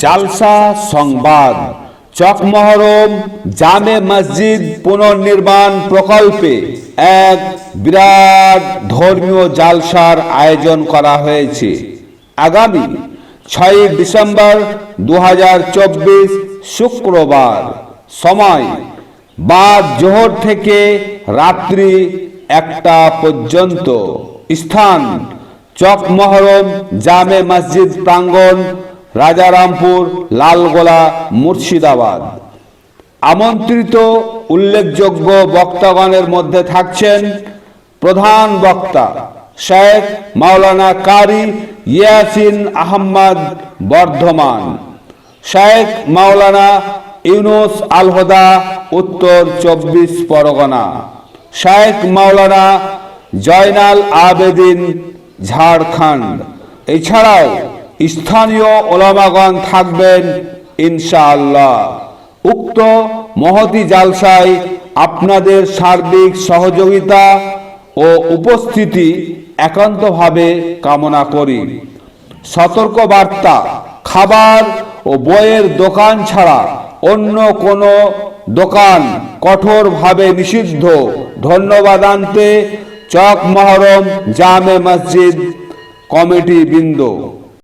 জালসা সংবাদ। চকমহরম জামে মসজিদ পুনর্নির্মাণ প্রকল্পে এক বিরাট ধর্মীয় জালসার আয়োজন করা হয়েছে। আগামী ছয় ডিসেম্বর দু হাজার চব্বিশ শুক্রবার সময় বাদ জোহর থেকে রাত্রি একটা পর্যন্ত। স্থান চকমহরম জামে মসজিদ প্রাঙ্গণ রাজারামপুর, লালগোলা, মুর্শিদাবাদ। আমন্ত্রিত উল্লেখযোগ্য বক্তাগণের মধ্যে থাকছেন প্রধান বক্তা শেখ মাওলানা কারি ইয়াসিন আহম্মদ বর্ধমান, শেখ মাওলানা ইউনুস আলহদা, উত্তর চব্বিশ পরগনা, শেখ মাওলানা জয়নাল আবেদিন ঝাড়খণ্ড। এছাড়াও স্থানীয় ওলামাগণ থাকবেন, ইনশাআল্লাহ। উক্ত মহতি জালসায় আপনাদের সার্বিক সহযোগিতা ও উপস্থিতি একান্তভাবে কামনা করি। সতর্ক বার্তা খাবার ও বইয়ের দোকান ছাড়া অন্য কোনো দোকান কঠোরভাবে নিষিদ্ধ। ধন্যবাদ আনতে চক মহরম জামে মসজিদ কমিটি বৃন্দ